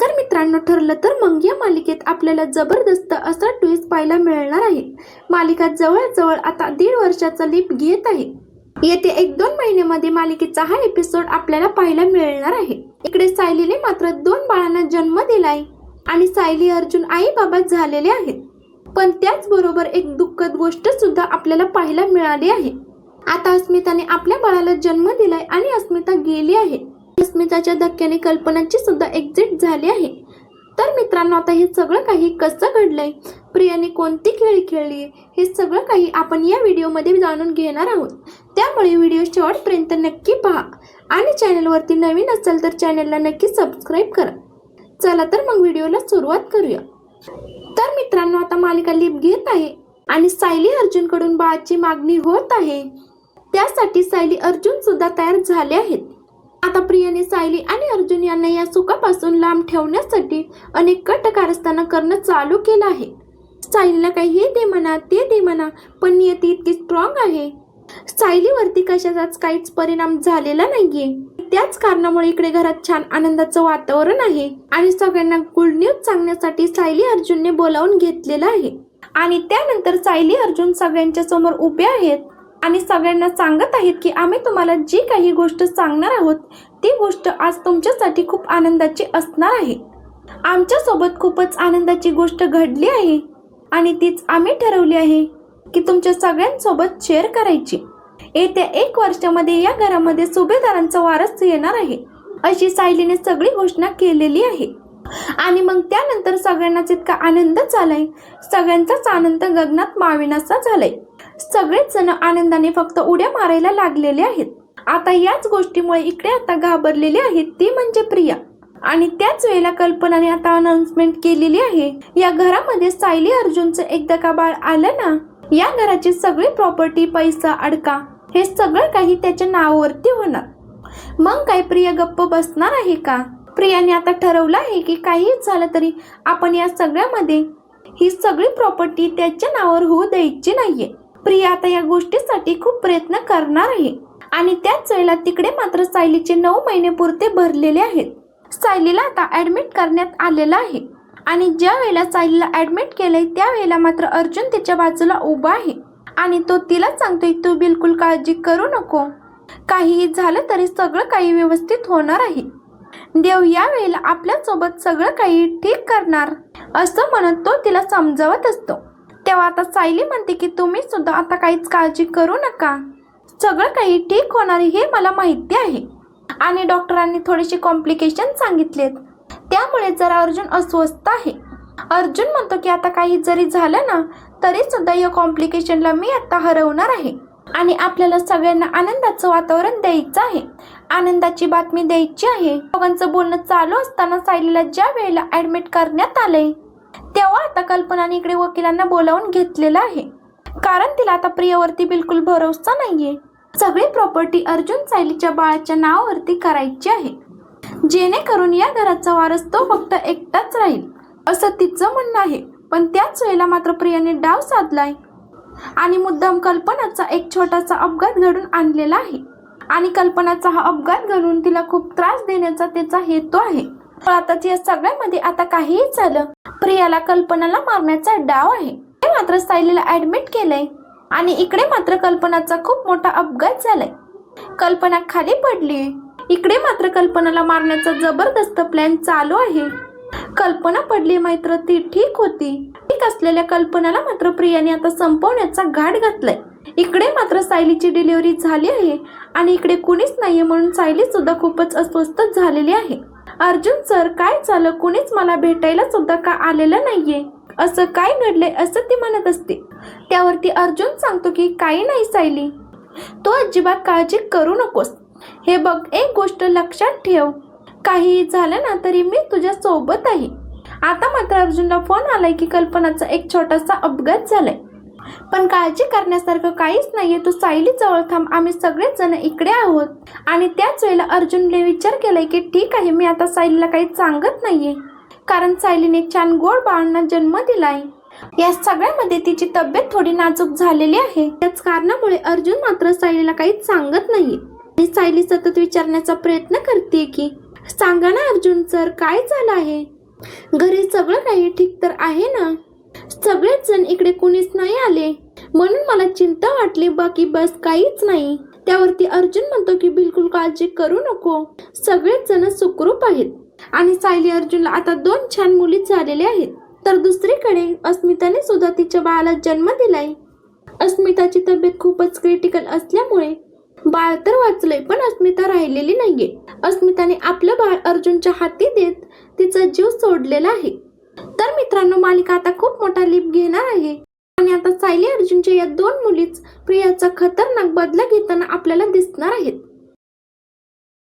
नमस्कार मित्रांनो ठरलं तर मग या मालिकेत आपल्याला जबरदस्त असा ट्विस्ट पाहायला मिळणार आहे. मालिका जवळजवळ आता दीड वर्षाचा लीप घेत आहे. येथे एक दोन महिन्यामध्ये मालिकेचा हा एपिसोड आपल्याला पाहायला मिळणार आहे. इकडे सायलीने मात्र दोन बाळांना जन्म दिलाय आणि सायली अर्जुन आई बाबा झालेले आहेत. पण त्याचबरोबर एक दुःखद गोष्ट सुद्धा आपल्याला पाहायला मिळाली आहे. आता अस्मिताने आपल्या बाळाला जन्म दिलाय आणि अस्मिता गेली आहे. अस्मिताच्या धक्क्याने कल्पनाची सुद्धा एक्झिट झाली आहे. तर मित्रांनो आता हे सगळं काही कसं घडलंय? प्रियाने कोणती खेळी खेळली हे सगळं काही आपण या व्हिडिओमध्ये जाणून घेणार आहोत. त्यामुळे व्हिडिओ शेवटपर्यंत नक्की पहा. आणि चॅनलवरती नवीन असेल तर चॅनलला नक्की सबस्क्राईब करा. चला तर मग व्हिडिओला सुरुवात करूया. तर मित्रांनो आता मालिका लिप घेत आहे आणि सायली अर्जुनकडून बाळाची मागणी होत आहे. त्यासाठी सायली अर्जुन सुद्धा तयार झाले आहेत. आता प्रियाने सायली आणि अर्जुन यांना या सुखापासून लांब ठेवण्यासाठी अनेक कट कारस्थानं करणं चालू केलं आहे. सायलीला काही हे दे म्हणा ते दे म्हणा पण नियती इतकी स्ट्रॉंग आहे. सायलीवरती कशाचाच काहीच परिणाम झालेला नाहीये. त्याच कारणामुळे इकडे घरात छान आनंदाचं वातावरण आहे आणि सगळ्यांना गुड न्यूज सांगण्यासाठी सायली अर्जुनने बोलावून घेतलेलं आहे. आणि त्यानंतर सायली अर्जुन सगळ्यांच्या समोर उभे आहेत. आणि सगळ्यांना सांगत आहेत की आम्ही तुम्हाला जी काही गोष्ट सांगणार आहोत ती गोष्ट आज तुमच्यासाठी खूप आनंदाची असणार आहे. आमच्यासोबत खूपच आनंदाची गोष्ट घडली आहे आणि तीच आम्ही ठरवली आहे की तुमच्या सगळ्यांसोबत शेअर करायची. येत्या एक वर्षामध्ये या घरामध्ये सुभेदारांचा वारस येणार आहे. अशी सायलीने सगळी घोषणा केलेली आहे. आणि मग त्यानंतर सगळ्यांनाच इतका आनंद झालाय. सगळ्यांचाच आनंद गगनात माविनासा झालाय. सगळेच जण आनंदाने फक्त उड्या मारायला लागलेले आहेत. आता याच गोष्टीमुळे इकडे आता घाबरलेली आहेत ती म्हणजे प्रिया. आणि त्याच वेळेला कल्पनाने आता अनाउन्समेंट केलेली आहे. या घरामध्ये सायली अर्जुनचं एकदा का बाळ आलं ना या घराची सगळी प्रॉपर्टी पैसा अडका हे सगळं काही त्याच्या नावावरती होणार. मग काय प्रिया गप्प बसणार आहे का? प्रियाने आता ठरवलं आहे की काहीच झालं तरी आपण या सगळ्यामध्ये ही सगळी प्रॉपर्टी त्याच्या नावावर होऊ द्यायची नाहीये. प्रिया आता या गोष्टीसाठी खूप प्रयत्न करणार आहे. आणि त्याच वेळेला तिकडे मात्र सायलीचे नऊ महिने पुरते भरलेले आहेत. सायलीला आता ऍडमिट करण्यात आलेलं आहे. आणि ज्या वेळेला सायलीला ऍडमिट केलंय त्यावेळेला मात्र अर्जुन तिच्या बाजूला उभा आहे. आणि तो तिला सांगतोय तू बिलकुल काळजी करू नको. काहीही झालं तरी सगळं काही व्यवस्थित होणार आहे. देव या वेळेला आपल्यासोबत सगळं काही ठीक करणार असं म्हणत तो तिला समजावत असतो. तेव्हा आता सायली म्हणते की तुम्ही सुद्धा आता काहीच काळजी करू नका. सगळं काही ठीक होणार हे मला माहिती आहे. आणि डॉक्टरांनी थोडेसे कॉम्प्लिकेशन सांगितलेत. त्यामुळे जरा अर्जुन अस्वस्थ आहे. अर्जुन म्हणतो की आता काही जरी झालं ना तरी सुद्धा या कॉम्प्लिकेशनला मी आता हरवणार आहे. आणि आपल्याला सगळ्यांना आनंदाचं वातावरण द्यायचं आहे. आनंदाची बातमी द्यायची आहे. दोघांचं बोलणं चालू असताना सायलीला ज्या वेळेला ऍडमिट करण्यात आलंय तेव्हा आता कल्पनाने इकडे वकिलांना बोलावून घेतलेलं आहे. कारण तिला आता प्रियावरती बिलकुल भरोसा नाहीये. सगळी प्रॉपर्टी अर्जुन सायलीच्या बाळाच्या नावावरती करायची आहे. जेणेकरून या घराचा वारस तो फक्त एकटाच राहील असं तिचं म्हणणं आहे. पण त्याच वेळेला मात्र प्रियाने डाव साधलाय. आणि मुद्दाम कल्पनाचा एक छोटासा अपघात घडून आणलेला आहे. आणि कल्पनाचा हा अपघात घडून तिला खूप त्रास देण्याचा त्याचा हेतू आहे. आताच्या आता या सगळ्यामध्ये आता काहीही झालं प्रियाला कल्पनाला मारण्याचा डाव आहे. ते मात्र सायलीला ऍडमिट केलंय. आणि इकडे मात्र कल्पनाचा खूप मोठा अपघात झालाय. कल्पना खाली पडली. इकडे मात्र कल्पनाला मारण्याचा जबरदस्त प्लॅन चालू आहे. कल्पना पडली मात्र ती ठीक होती. ठीक असलेल्या कल्पनाला मात्र प्रियाने आता संपवण्याचा घाट घातलाय. इकडे मात्र सायलीची डिलिव्हरी झाली आहे आणि इकडे कुणीच नाहीये म्हणून सायली सुद्धा खूपच अस्वस्थ झालेली आहे. अर्जुन सर काय झालं? कुणीच मला भेटायला सुद्धा का आलेलं नाहीये? असं काय घडलंय? असं ती म्हणत असते. त्यावरती अर्जुन सांगतो की काही नाही सायली. तू अजिबात काळजी करू नकोस. हे बघ एक गोष्ट लक्षात ठेव. काही झालं ना तरी मी तुझ्या सोबत आहे. आता मात्र अर्जुनला फोन आलाय की कल्पनाचा एक छोटासा अपघात झालाय. पण काळजी करण्यासारखं काहीच नाहीये. तू सायली जवळ थांब. आम्ही सगळेच जण इकडे आहोत. आणि त्याच वेळेला अर्जुनने विचार केलाय की ठीक आहे मी आता सायलीला काही सांगत नाहीये. कारण सायलीने छान गोड बाळांना जन्म दिलाय. या सगळ्यामध्ये तिची तब्येत थोडी नाजूक झालेली आहे. त्याच कारणामुळे अर्जुन मात्र सायलीला काहीच सांगत नाही आणि सायली सतत विचारण्याचा प्रयत्न करते की सांगा ना अर्जुन सर काय झालं आहे? घरी सगळं काही ठीक तर आहे ना? सगळेच जण इकडे कोणीच नाही आले. म्हणून मला चिंता वाटली बाकी बस काहीच नाही. त्यावरती अर्जुन म्हणतो की बिलकुल काळजी करू नको. सगळेच जण सुखरूप आहेत. आणि सायली अर्जुनला आता दोन छान मुली झालेल्या आहेत. तर दुसरीकडे अस्मिताने सुद्धा तिच्या बाळाला जन्म दिलाय. अस्मिताची तब्येत खूपच क्रिटिकल असल्यामुळे बाळ तर वाचलंय पण अस्मिता राहिलेली नाहीये. अस्मिताने आपलं बाळ अर्जुनच्या हाती देत तिचा जीव सोडलेला आहे. तर मित्रांनो मालिका आता खूप मोठा लिप घेणार आहे. आणि आता सायली अर्जुनच्या या दोन मुलीच प्रियाचा खतरनाक बदला घेताना आपल्याला दिसणार आहेत.